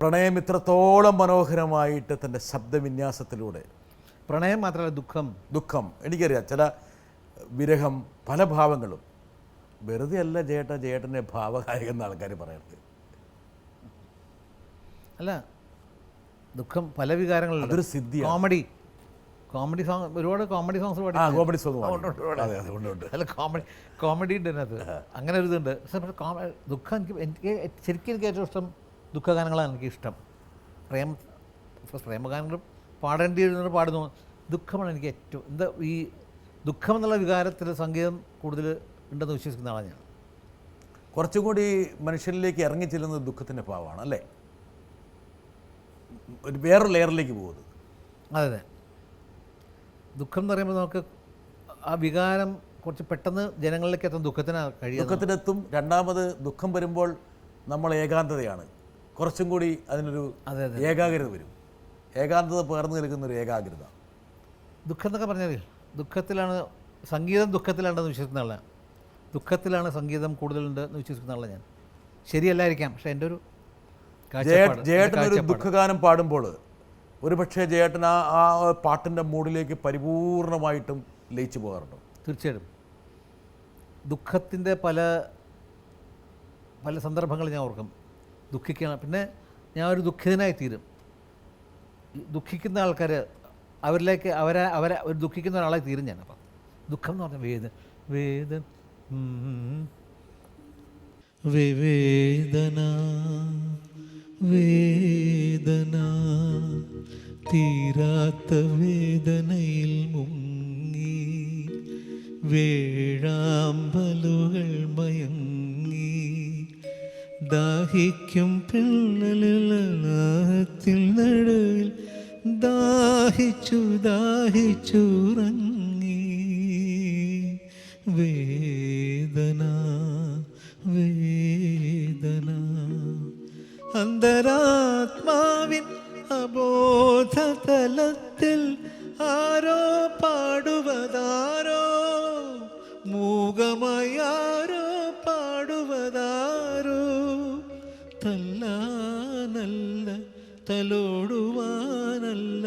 പ്രണയം ഇത്രത്തോളം മനോഹരമായിട്ട് തന്റെ ശബ്ദവിന്യാസത്തിലൂടെ. പ്രണയം മാത്രമല്ല ദുഃഖം. ദുഃഖം. എനിക്കറിയാം ചില വിരഹം പല ഭാവങ്ങളും. വെറുതെ അല്ല ജേട്ട ജേട്ടനെ ഭാവഗായകൻ എന്ന് ആൾക്കാർ പറയുന്നത്. അല്ല ദുഃഖം പല വികാരങ്ങളുണ്ട് അതൊരു സിദ്ധി കോമഡി. കോമഡി സോങ് ഒരുപാട് കോമഡി സോങ്സ് പാടി കോമഡി സോങ് അല്ല കോമഡി കോമഡി ഉണ്ട് അതിനകത്ത് അങ്ങനെ ഒരു ഇതുണ്ട്. പക്ഷേ ദുഃഖം എനിക്ക് എനിക്ക് ശരിക്കും എനിക്ക് ഏറ്റവും ഇഷ്ടം ദുഃഖഗാനങ്ങളാണ് എനിക്ക് ഇഷ്ടം. പ്രേമ പ്രേമഗാനങ്ങളും പ്രേമഗാനങ്ങൾ പാടേണ്ടി വരുന്നവർ പാടുന്നു. ദുഃഖമാണ് എനിക്ക് ഏറ്റവും എന്താ ഈ ദുഃഖം എന്നുള്ള വികാരത്തിൽ സംഗീതം കൂടുതൽ ഉണ്ടെന്ന് വിശ്വസിക്കുന്ന ആളാണ് ഞാൻ. കുറച്ചും കൂടി മനുഷ്യരിലേക്ക് ഇറങ്ങി ചെല്ലുന്നത് ദുഃഖത്തിന്റെ ഭാവമാണ് അല്ലേ? ഒരു വേറൊരു ലെയറിലേക്ക് പോകുന്നത്. അതെ അതെ. ദുഃഖം എന്ന് പറയുമ്പോൾ നമുക്ക് ആ വികാരം കുറച്ച് പെട്ടെന്ന് ജനങ്ങളിലേക്ക് എത്താൻ ദുഃഖത്തിനാണ് കഴിയും ദുഃഖത്തിനെത്തും രണ്ടാമത് ദുഃഖം വരുമ്പോൾ നമ്മൾ ഏകാന്തതയാണ്. കുറച്ചും കൂടി അതിനൊരു അതെ അതെ. ഏകാഗ്രത വരും. ഏകാന്തത പകർന്നു നിൽക്കുന്ന ഒരു ഏകാഗ്രത. ദുഃഖം എന്നൊക്കെ പറഞ്ഞാൽ ദുഃഖത്തിലാണ് സംഗീതം ദുഃഖത്തിലാണെന്ന് വിശ്വസിക്കുന്ന ആളാണ്. ദുഃഖത്തിലാണ് സംഗീതം കൂടുതലുണ്ട് എന്ന് വിശ്വസിക്കുന്ന ആളാണ് ഞാൻ. ശരിയല്ലായിരിക്കാം പക്ഷേ എന്റെ ഒരു ഒരു ദുഃഖഗാനം പാടുമ്പോൾ ഒരുപക്ഷെ ജയേട്ടൻ ആ ആ പാട്ടിന്റെ മൂഡിലേക്ക് പരിപൂർണമായിട്ടും ലയിച്ചു പോകാറുണ്ട്. തീർച്ചയായിട്ടും. ദുഃഖത്തിന്റെ പല പല സന്ദർഭങ്ങൾ ഞാൻ ഓർക്കും. ദുഃഖിക്കണം. പിന്നെ ഞാൻ ഒരു ദുഃഖിതനായി തീരും. ദുഃഖിക്കുന്ന ആൾക്കാർ അവരിലേക്ക് അവരെ അവരെ ഒരു ദുഃഖിക്കുന്ന ഒരാളായി തീരും ഞാൻ. അപ്പം ദുഃഖം എന്ന് പറഞ്ഞാൽ വേദന വേദന ഉം. വിവേദന തീരാത്ത വേദനയിൽ മുങ്ങി വേഴാമ്പലുകൾ മയങ്ങി ദാഹിക്കും പിള്ളലത്തിൽ നടുവിൽ ദാഹിച്ചു ദാഹിച്ചുറങ്ങി വേദന വേദന അന്തരാത്മാവിൻ അബോധതലത്തിൽ ആരോ പാടുവതാരോ? മൂകമായാരോ പാടുവതാരോ? തല്ലാനല്ല തലോടുവാനല്ല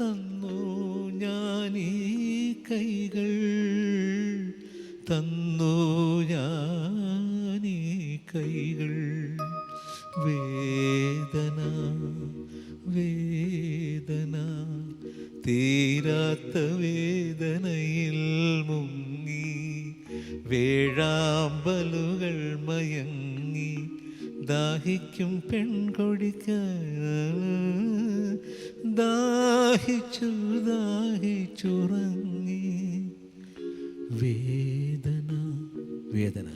തന്നു ഞാനീ കൈകൾ. തന്നു ഞാനീ കൈകൾ. തീരാത്ത വേദനയിൽ മുങ്ങി വേഴാമ്പലുകൾ മയങ്ങി ദാഹിക്കും പെൺകൊടിക്ക ദാഹിച്ചു ദാഹിച്ചുറങ്ങി വേദന വേദന.